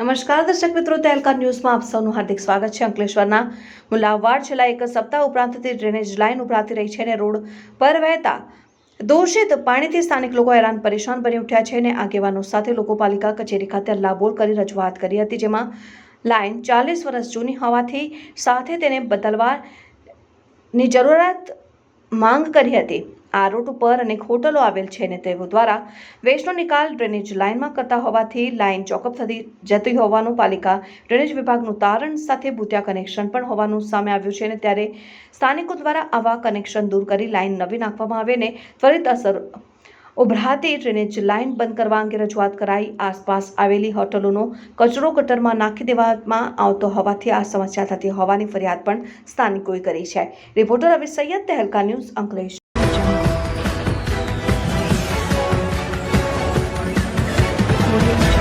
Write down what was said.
નમસ્કાર, દર્શક મિત્રો તહેલકા ન્યૂઝમાં આપ સૌનું હાર્દિક સ્વાગત છે. અંકલેશ્વરના મુલાવાડ છેલ્લા એક સપ્તાહ ઉપરાંતથી ડ્રેનેજ લાઇન ઉભરાતી રહી છે અને રોડ પર વહેતા દોષિત પાણીથી સ્થાનિક લોકો હેરાન પરેશાન બની ઉઠ્યા છે અને આગેવાનો સાથે લોકો પાલિકા કચેરી ખાતે હલ્લાબોલ કરી રજૂઆત કરી હતી, જેમાં લાઇન ચાલીસ વર્ષ જૂની હોવાથી સાથે તેને બદલવાની જરૂરિયાત માંગ કરી હતી. આ રૂટ ઉપર અનેક હોટલો આવેલ છે અને તેઓ દ્વારા વેસ્ટનો નિકાલ ડ્રેનેજ લાઇનમાં કરતા હોવાથી લાઇન ચોકઅપ થતી જતી હોવાનું પાલિકા ડ્રેનેજ વિભાગનું તારણ સાથે ભૂતિયા કનેક્શન પણ હોવાનું સામે આવ્યું છે અને ત્યારે સ્થાનિકો દ્વારા આવા કનેક્શન દૂર કરી લાઇન નવી નાખવામાં આવે ને ત્વરિત અસર ઉભરાતી ડ્રેનેજ લાઇન બંધ કરવા અંગે રજૂઆત કરાઈ. આસપાસ આવેલી હોટલોનો કચરો કટરમાં નાખી દેવામાં આવતો હોવાથી આ સમસ્યા થતી હોવાની ફરિયાદ પણ સ્થાનિકોએ કરી છે. Reporter Avi Saiyed, Tehelka news Anklesh. Audio